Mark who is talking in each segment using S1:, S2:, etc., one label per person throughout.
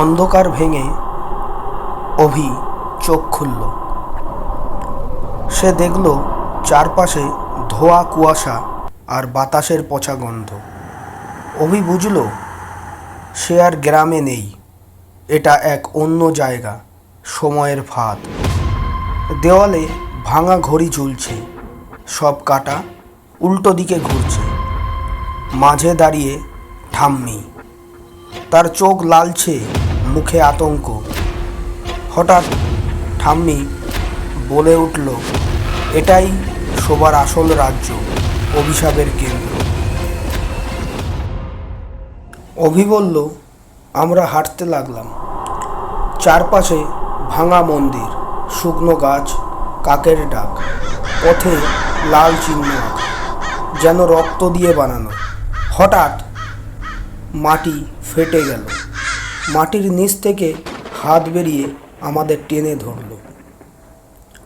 S1: অন্ধকার ভেঙে অভি চোখ খুলল। সে দেখল চারপাশে ধোয়া কুয়াশা আর বাতাসের পচা গন্ধ। অভি বুঝল, সে আর গ্রামে নেই। এটা এক অন্য জায়গা, সময়ের ফাঁদ। দেওয়ালে ভাঙা ঘড়ি ঝুলছে, সব কাটা উল্টো দিকে ঘুরছে। মাঝে দাঁড়িয়ে ঠাম্মি, তার চোখ লালছে মুখে আতঙ্ক। হঠাৎ ঠাম্মি বলে উঠল, এটাই সবার আসল রাজ্য, অভিশাপের কেন্দ্র। অভি বলল, আমরা হাঁটতে লাগলাম। চারপাশে ভাঙা মন্দির, শুকনো গাছ, কাকের ডাক, পথে লাল চিহ্ন যেন রক্ত দিয়ে বানানো। হঠাৎ মাটি ফেটে গেল। মাটির নিচ থেকে হাত বেরিয়ে আমাদের টেনে ধরল।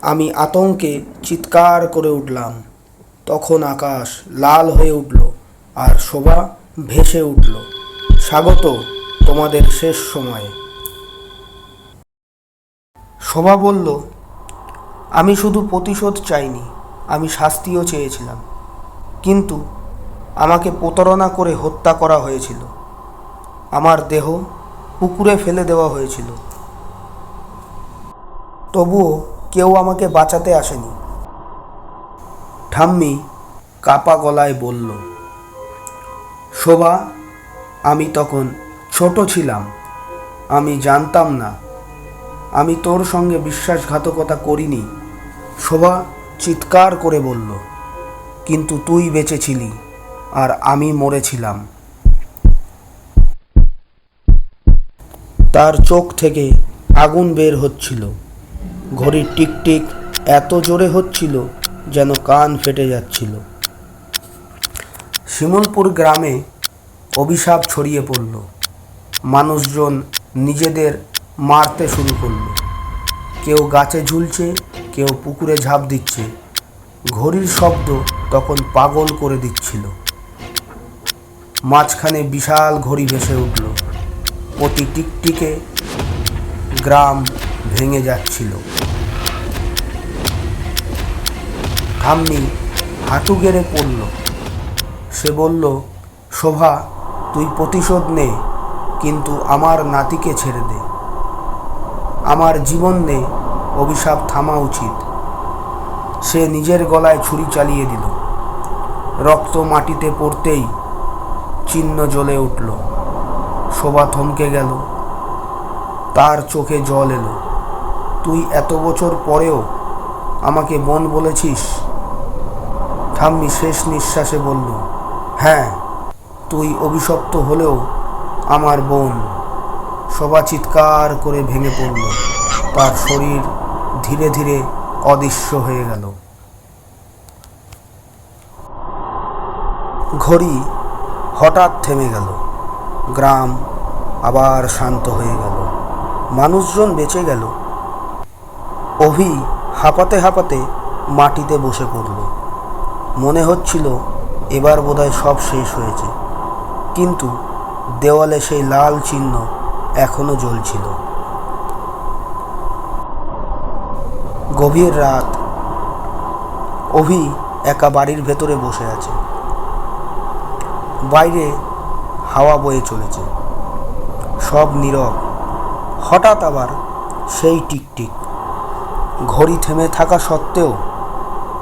S1: আমি আতঙ্কে চিৎকার করে উঠলাম। তখন আকাশ লাল হয়ে উঠল আর শোভা ভেসে উঠল। স্বাগত তোমাদের শেষ সময়ে। শোভা বলল, আমি শুধু প্রতিশোধ চাইনি, আমি শাস্তিও চেয়েছিলাম। কিন্তু আমাকে প্রতারণা করে হত্যা করা হয়েছিল। আমার দেহ পুকুরে ফেলে দেওয়া হয়েছিল। তবুও কেউ আমাকে বাঁচাতে আসেনি। ঠাম্মি কাপা গলায় বলল, শোভা, আমি তখন ছোট ছিলাম। আমি জানতাম না। আমি তোর সঙ্গে বিশ্বাসঘাতকতা করিনি। শোভা চিৎকার করে বলল, কিন্তু তুই বেঁচেছিলি আর আমি মরেছিলাম। তার চোখ থেকে আগুন বের হচ্ছিল। ঘড়ির টিকটিক এত জোরে হচ্ছিল যেন কান ফেটে যাচ্ছিল। শিমুলপুর গ্রামে অভিশাপ ছড়িয়ে পড়ল। মানুষজন নিজেদের মারতে শুরু করল। কেউ গাছে ঝুলছে, কেউ পুকুরে ঝাঁপ দিচ্ছে। ঘড়ির শব্দ তখন পাগল করে দিচ্ছিল। মাঝখানে বিশাল ঘড়ি ভেসে উঠল। প্রতি টিকটিকে গ্রাম ভেঙে যাচ্ছিল। ঠাম্মি হাঁটু গেড়ে পড়ল। সে বলল, শোভা, তুই প্রতিশোধ নে, কিন্তু আমার নাতিকে ছেড়ে দে। আমার জীবন নে, অভিশাপ থামা উচিত। সে নিজের গলায় ছুরি চালিয়ে দিল। রক্ত মাটিতে পড়তেই চিহ্ন জ্বলে উঠল। শোভা থমকে গেল। তার চোখে জল এলো। তুই এত বছর পরেও আমাকে বোন বলেছিস? ঠাম্মি শেষ নিঃশ্বাসে বলল হ্যাঁ তুই অভিশপ্ত হলেও আমার বোন। শোভা চিৎকার করে ভেঙে পড়ল। তার শরীর ধীরে ধীরে অদৃশ্য হয়ে গেল। ঘড়ি হঠাৎ থেমে গেল। গ্রাম আবার শান্ত হয়ে গেল। মানুষজন বেঁচে গেল। অভি হাঁপাতে হাঁপাতে মাটিতে বসে পড়ল। মনে হচ্ছিল এবার বোধহয় সব শেষ হয়েছে। কিন্তু দেওয়ালে সেই লাল চিহ্ন এখনও জ্বলছিল। গভীর রাত। অভি একা বাড়ির ভেতরে বসে আছে। বাইরে হাওয়া বয়ে চলেছে। সব নীরব। হঠাৎ আবার সেই টিকটিক। ঘড়ি থেমে থাকা সত্ত্বেও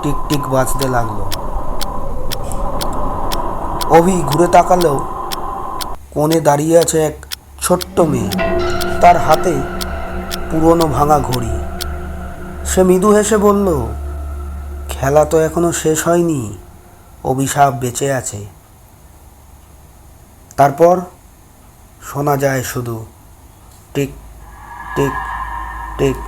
S1: টিকটিক বাজতে লাগল। অভি ঘুরে তাকালেও কোণে দাঁড়িয়ে আছে এক ছোট্ট মেয়ে। তার হাতে পুরনো ভাঙা ঘড়ি। সে মৃদু হেসে বলল, খেলা তো এখনও শেষ হয়নি। অভিশাপ বেঁচে আছে। তারপর শোনা যায় শুধু টিক টিক টিক